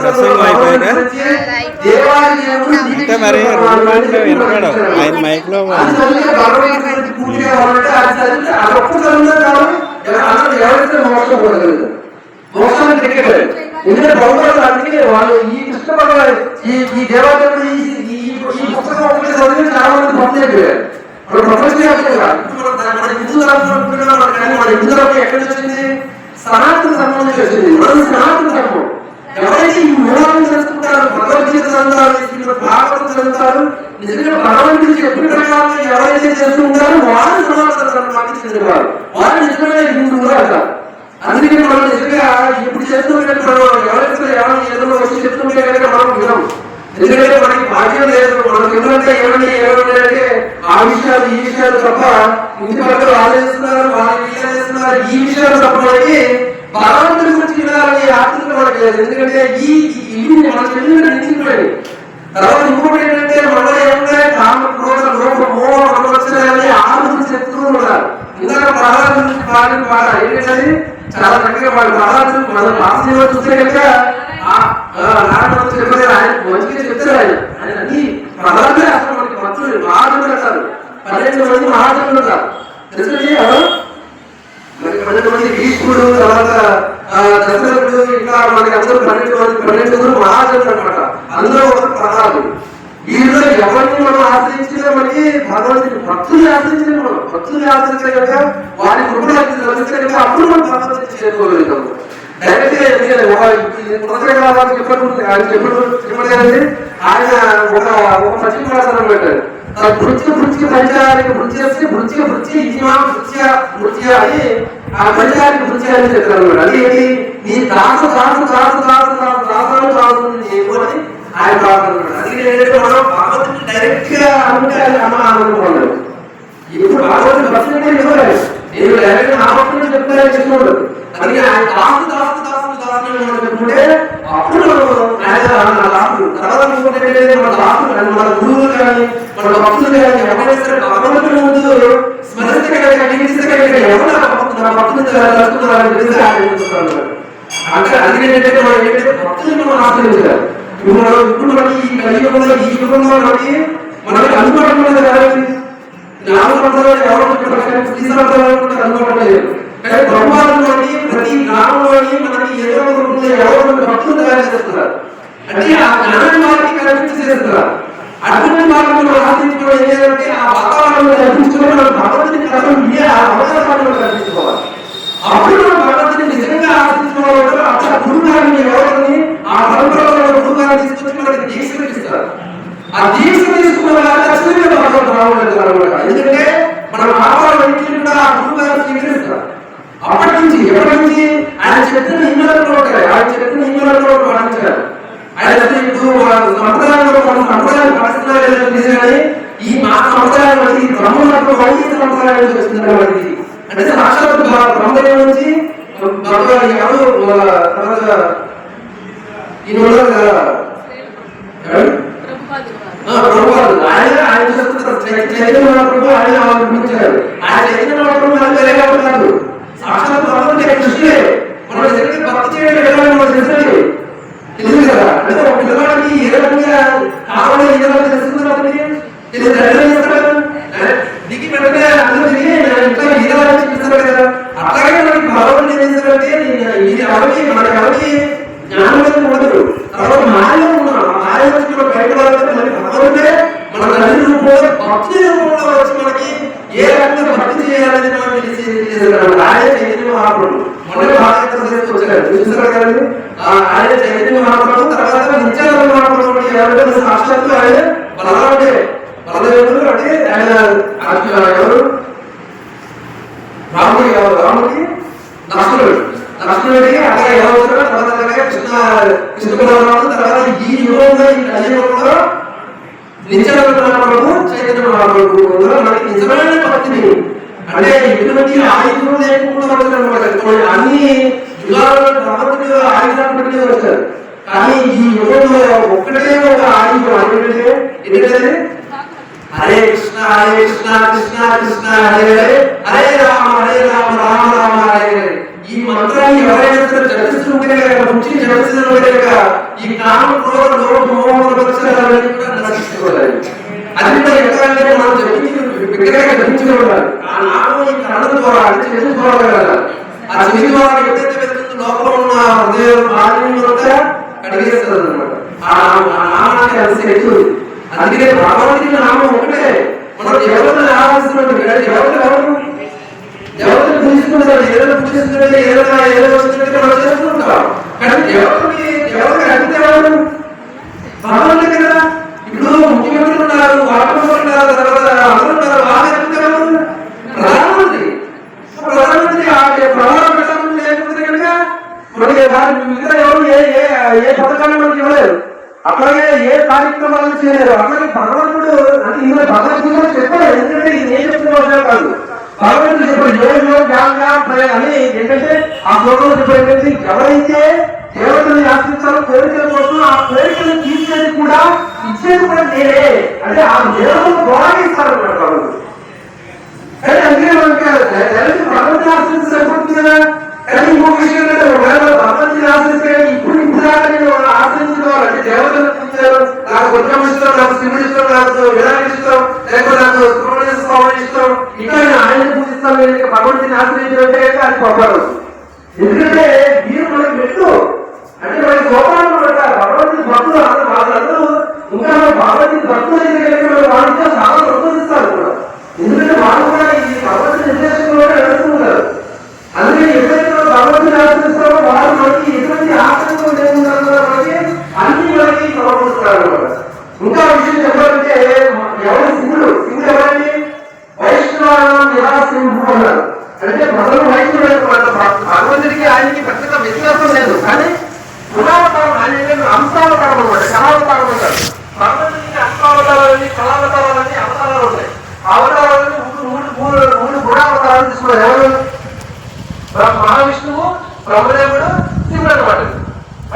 ప్రసంగం అయిపోయాక? అంటే మరి రెండు మాటలు వినపడవు. ఆయన మైక్లో ఎందుకంటే భగవంతుడు అందుకే వాళ్ళు ఈ ఈ ఈ ఈ ఈ పుస్తకం ఒకటి చదివి చాలా మంది హిందూ కానీ హిందూ ఎక్కడి నుంచి వచ్చింది? సనాతన ధర్మం నుంచి వచ్చింది మనం సనాతన ధర్మం. ఎవరైతే ఈ మూలాలను చేసుకుంటారు భగవద్గీత చదువుతారు భాగవతం చదువుతారు నిజంగా భగవంతుడు చెప్పిన ప్రకారం ఎవరైతే చేస్తూ ఉంటారో వారు సనాతన ధర్మానికి చెందినవారు. వాళ్ళు నిజమైన హిందువులు అంటారు అందుకని మనం నిజంగా ఇప్పుడు చేస్తుంటే మనం ఎవరైతే ఎవరైనా ఏదో వచ్చి చెప్తుంటే కనుక మనం వినం ఎందుకంటే మనకి భాగ్యం లేదు. మనం ఎందుకంటే ఏమంటే ఏమంటే అంటే ఆ విషయాలు ఈ విషయాలు తప్ప ఇంటి పక్కన ఆలోచిస్తున్నారు వాళ్ళకి వాళ్ళు ఈ విషయాలు తప్ప భగవంతుడి గురించి వినాలని ఆర్థిక మనకి లేదు. ఎందుకంటే ఈ ఈ- ఇవి మన చెల్లెలు నిలిచిపోయాయి తర్వాత ఇంకొకటి ఏంటంటే మనలో ఏమున్నాయి కామ క్రోధ లోప మోహ మనవచ్చని ఆరు శత్రువులు ఉన్నారు ఇందాక ప్రహ్లాద గురించి పాడిన పాట ఏంటంటే చాలా చక్కగా వాడు ప్రహ్లాద మన భాషలో చూస్తే కనుక నారాయణ చెప్పలేదు ఆయన మంచిగా చెప్తారు ఆయన. ఆయన అన్ని ప్రహ్లాదే అసలు మనకి భక్తులు మహాజనులు అంటారు. పన్నెండు మంది మహాజనులు ఉంటారు. తెలుసు పన్నెండు మంది భీష్ముడు తర్వాత దశరథుడు ఇంకా మనకి అందరూ పన్నెండు మంది పన్నెండుగురు మహాజనులు అనమాట అందరూ ఒక ప్రహ్లాదుడు. వీరిలో ఎవరిని మనం ఆశ్రయించినా మనకి భగవంతుని భక్తుల్ని ఆశ్రయించిన మనం. భక్తుల్ని ఆశ్రయించిన కనుక వారి కృపను లభించిన కనుక అప్పుడు మనం భగవంతుని చేరుకోగలుగుతాము. డైరెక్ట్గా ఎందుకంటే చెప్పడం ఆయన చెప్పడం చెప్పలేదండి ఆయన ఒక ఒక పశ్చిమ భాషలో పెట్టారు భృత్య భృత్య పంచారికి భృత్యస్తే భృత్య భృత్య ఇమా భృత్య భృత్య అని ఆ పంచారికి భృత్య అని చెప్తారు అది ఏంటి? నీ త్రాసు త్రాసు త్రాసు త్రాసు త్రాసు త్రాసాలు దాసు ఏమో ఆయన ప్రార్థన అన్నమాట అది ఏంటంటే మనం భగవంతుని డైరెక్ట్గా అంటే అమ్మ ఇప్పుడు భగవంతుడు ఇవ్వలేదు నేను డైరెక్ట్ అందుకే ఆయన చెప్పుకుంటే అప్పుడు ఆయన నా తర్వాత ఇంకోటి మన దాసుడు కానీ మన గురువులు కానీ మన భక్తులు కానీ ఎవరైనా సరే భగవంతుడు ముందు స్మరిస్తే కనుక నిగిస్తే అంటే ఏంటంటే మనం ఏంటంటే భక్తులను మనం ఆశ్రయించాలి ఇప్పుడు మనం ఇప్పుడు మనకి ఈ కలియుగంలో ఈ యుగంలో మనకి మనకి అందుబాటులో కాదండి నాలుగు సంవత్సరాలు ఎవరో తీసుకుంటారు అనుకోవట్లేదు కానీ బ్రహ్మాండంలోని ప్రతి గ్రామంలోని మనకి ఏదో ఒక రూపంలో ఎవరో ఒక భక్తులు తయారు చేస్తున్నారు అంటే ఆ జ్ఞానం వారికి కల్పించి అటువంటి మార్గం మనం ఏం చేయాలంటే ఆ వాతావరణంలో కల్పించుకోవడం మనం భగవంతుని కథం ఇదే ఆ అవకాశాలను కల్పించుకోవాలి అప్పుడు మనం భగవంతుని నిజంగా ఆశించుకోవాలి అక్కడ గురుగారిని ఎవరిని ఆ పరంపరలో గురుగారిని తీసుకొచ్చి మనకి దీక్ష ఇస్తారు ఆ దీక్ష తీసుకున్న వాళ్ళ ఖచ్చితంగా భగవంతుడు రావడం అనమాట ఎందుకంటే మన పాపాలన్నింటినీ కూడా ఆ గురువు గారు స్వీకరిస్తారు అప్పటి నుంచి ఎప్పటి నుంచి ఆయన చెప్పిన హిందువులలో ఉంటాయి ఆయన చెప్పిన హిందువులలో పాటించారు ఆయన చెప్పిన ఇప్పుడు మన సంప్రదాయంలో మన సంప్రదాయం పాటిస్తున్నారు లేదో తెలియదు కానీ ఈ మా సంప్రదాయం అనేది బ్రహ్మలకు వైదిక వచ్చింది అంటే రాష్ట్రపతి నుంచి ఎవరు? తర్వాత ఈయన ఉన్నారు ఆయన ఆయన చైతన్య మహాప్రభు ఆయన ఆవిర్భవించారు. ఆయన చైతన్య మహాప్రభు మనకు వేరేగా ఉంటారు సాక్షాత్ భగవంతుడే కృష్ణుడే మనం నిజంగా భక్తి చేయడం ఎలా మనకు తెలుసండి తెలుసు కదా అంటే ఒక పిల్లవాడికి ఏ రకంగా కావాలి ఏ రకంగా తెలుసుకుంటారు అతనికి తెలియదు ఎట్లా చేస్తారు దిగి పెట్టగా అందరూ దిగి ఇంకా ఏ రకంగా చూపిస్తారు కదా అట్లాగే మనకి భగవంతుడు ఏం చేస్తారంటే ఇది ఎవరికి మనకి ఎవరికి జ్ఞానం ఉండదు తర్వాత మాయ ఉన్నాం ఆ మాయ నుంచి మనం బయటపడాలంటే మనకి భగవంతుడే మన తల్లి రూపంలో భక్తి రూపంలో వచ్చి మనకి ఏ రకంగా భక్తి చేయాలని మనం తెలిసి తెలియజేస్తున్నాడు ఆయన చైతన్య మహాప్రభు. మొన్న భారత ఆ ఆయన చైతన్య మహాప్రభు తర్వాత నిత్యానంద మహాప్రభు అంటే సాక్షాత్తు ఆయన బలదేవుడు అంటే ఆయన ఎవరు? రాముడు ఎవరు? రాముడికి లక్ష్మణుడు లక్ష్మణుడికి అక్కడ ఎవరు తర్వాత అలాగే కృష్ణ తర్వాత ఈ యుగంలో ఈ కలియుగంలో నిత్యానంద మహాప్రభు చైతన్య మహాప్రభు అందులో మనకి నిజమైన భక్తిని అంటే ఎటువంటి ఆయుధం లేకుండా వచ్చారు అనమాట అన్ని యుగాలలో భగవంతుడు ఆయుధాలు పెట్టి వచ్చారు. కానీ ఈ యుగంలో ఒక్కటే ఒక ఆయుధం. అదేంటంటే ఎందుకంటే హరే కృష్ణ హరే కృష్ణ కృష్ణ కృష్ణ హరే హరే హరే రామ హరే రామ రామ రామ హరే హరే. ఈ మంత్రాన్ని ఎవరైనా జపిస్తుంటే సరే జపిస్తుంటే ఈ కామ క్రోధ మోహములు వచ్చారని కూడా నశించుకోలేదు అది కూడా ఎక్కడంటే మనం ఆ నామం ఈ కళ్ళ ద్వారా అంటే చెవి ద్వారా ఆ చెవి ద్వారా ఎప్పుడైతే వెళ్తుందో లోపల ఉన్న అంతా కడిగేస్తుంది అనమాట ఆ నామానికి అది అందుకే నామం ఒకటే. మనం దేవతను ఆరాధిస్తున్నాం దేవతలు ఎవరు? దేవతలు పూజిస్తుంటారు. ఏదైనా పూజిస్తుంటే ఏదైనా ఏదైనా వస్తుంటే మనం కానీ దేవతకి అడిగితే ఎవరు భగవంతుడే కదా ఇప్పుడు ముఖ్యమంత్రి ఉన్నారు వాటమంత్రి ఉన్నారు తర్వాత అందరూ ఉన్నారు వాళ్ళకి అడిగితే ఎవరు ప్రధానమంత్రి ప్రధానమంత్రి ఆ ప్రధాన ప్రధానమంత్రి లేకపోతే కనుక మనకి వారి మిగతా ఎవరు ఏ ఏ ఏ పథకాన్ని మనకి ఇవ్వలేరు అట్లాగే ఏ కార్యక్రమాలను చేయలేరు అట్లాగే భగవంతుడు అంటే ఇందులో భగవద్గీతలో చెప్పారు ఎందుకంటే ఇది నేను చెప్పిన విషయం కాదు. భగవంతుడు చెప్పాడు యోగ యోగ అని ఏంటంటే ఆ శ్లోకంలో చెప్పాడు ఎవరైతే దేవతని ఆశించాలో కోరికల కోసం ఆ కోరికలు తీర్చేది కూడా ఇచ్చేది కూడా నేనే. అంటే ఆ దేవతలు ద్వారా ఇస్తారన్నమాట భగవంతుడు కానీ అందుకే మనకి డైరెక్ట్ భగవంతుని ఆశ్రయించి సరిపోతుంది కదా కానీ ఇంకొక విషయం ఏంటంటే ఒకవేళ భగవంతుని ఆశ్రయిస్తే ఇప్పుడు ఇప్పుడు దాకా నేను ఆశ్రయించిన వాళ్ళు అంటే దేవతలు పూజించారు నాకు దుర్గం ఇష్టం నాకు శివుడు ఇష్టం నాకు వినాయక ఇష్టం లేకపోతే నాకు సుబ్రహ్మణ్య స్వామి ఇష్టం ఇంకా నేను ఆయన పూజిస్తాను నేను ఇంకా భగవంతుని అది పొరపాటు ఎందుకంటే మీరు మనకి మెట్టు అంటే మనకి గోపాలను భగవంతుడి భక్తులు అందరూ వాళ్ళందరూ ఇంకా భగవంతుడి భగవంతుని భక్తులు అయితే కనుక మనం వాళ్ళ ఇంకా చాలా సంతోషిస్తారు కూడా ఎందుకంటే వాళ్ళు కూడా ఈ భగవంతుని నిర్దేశంలోనే నడుస్తున్నారు అందుకే ఎప్పుడైతే మనం భగవంతుని ఆశ్రయిస్తామో వారు మనకి ఎటువంటి ఆశ్రయం లేకుండా మనకి అన్ని మనకి సమకూరుస్తారు అన్నమాట ఇంకా విషయం చెప్పాలంటే ఎవరు శివుడు శివుడు ఎవరండి వైష్ణవానం నిరాశింపు అన్నారు అంటే మొదలు వైష్ణవుడు అన్నమాట. భగవంతుడికి ఆయనకి పెద్దగా వ్యత్యాసం లేదు కానీ గుణావతారం ఆయన ఏంటంటే అంశావతారం అనమాట కళావతారం అంటారు భగవంతుడికి అంశావతారాలని కళావతారాలని అవతారాలు ఉంటాయి. ఆ అవతారాలని మూడు మూడు మూడు గుణావతారాలు తీసుకున్నారు. ఎవరు? బ్రహ్మ మహావిష్ణువు బ్రహ్మదేవుడు శివుడు అనమాట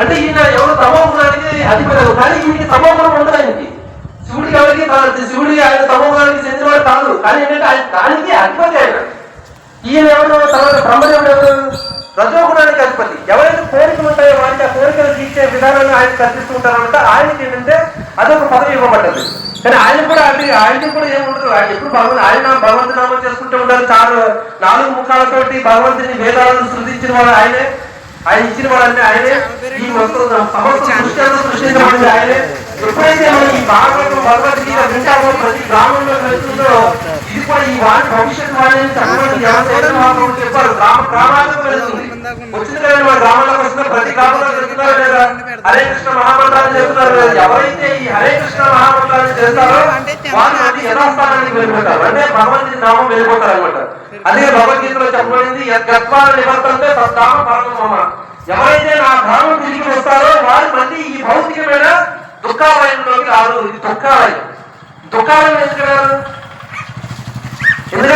అంటే ఈయన ఎవరు తమో గుణానికి అధిపతి కానీ ఈయనకి తమో గుణం ఉండదు ఆయనకి. శివుడికి ఎవరికి తా- శివుడికి ఆయన తమో గుణానికి చెందినవాడు కాదు. కానీ ఏంటంటే ఆయన దానికి అధిపతి ఆయన. ఈయన ఎవరు? తర్వాత బ్రహ్మదేవుడు ఎవరు? రజోగుణానికి అధిపతి. ఎవరైతే కోరికలు ఉంటాయో వారికి ఆ కోరికలు తీర్చే విధానాన్ని ఆయన కల్పిస్తుంటారంటే ఆయనకి ఏంటంటే అదొక పదవి ఇవ్వబడ్డది. కానీ ఆయన కూడా అది ఆయనకి కూడా ఏముండదు. ఆయన ఎప్పుడు భగవంతు ఆయన భగవంతు నామం చేసుకుంటూ ఉండాలి. చాలు నాలుగు ముఖాలతోటి భగవంతుని వేదాలను సృష్టించిన వాడు ఆయనే. ఆయన ఇచ్చిన వాడన్నీ ఆయనే. ఈ సమస్త సృష్టి సృష్టించబడింది ఆయనే. ఎప్పుడైతే మనం ఈ భాగవతం భగవద్గీత వింటామో ప్రతి గ్రామంలో వెళ్తుందో ఇది కూడా ఈ వాణి భవిష్యత్ వాణి చెప్పారు. గ్రామ గ్రామాలకు వెళ్తుంది. వచ్చింది కదా మన గ్రామాలకు వస్తున్న ప్రతి గ్రామంలో వెళ్తున్నారు లేదా? హరే కృష్ణ మహామంత్రాలు చేస్తున్నారు? లేదా ఎవరైతే ఈ హరే కృష్ణ మహామంత్రాలు చేస్తారో వారు అది యథాస్థానానికి వెళ్ళిపోతారు. అంటే భగవంతుని నామం వెళ్ళిపోతారు అనమాట అదే భగవద్గీతలో చెప్పబడింది గత్వాల నివర్తంతో తద్ధామ పరమమ ఎవరైతే నా ధామం తిరిగి వస్తారో వారు మళ్ళీ ఈ భౌతికమైన దుఃఖాలయంలోకి రారు. ఇది దుఃఖాలయం. దుఃఖాలయం ఎందుకు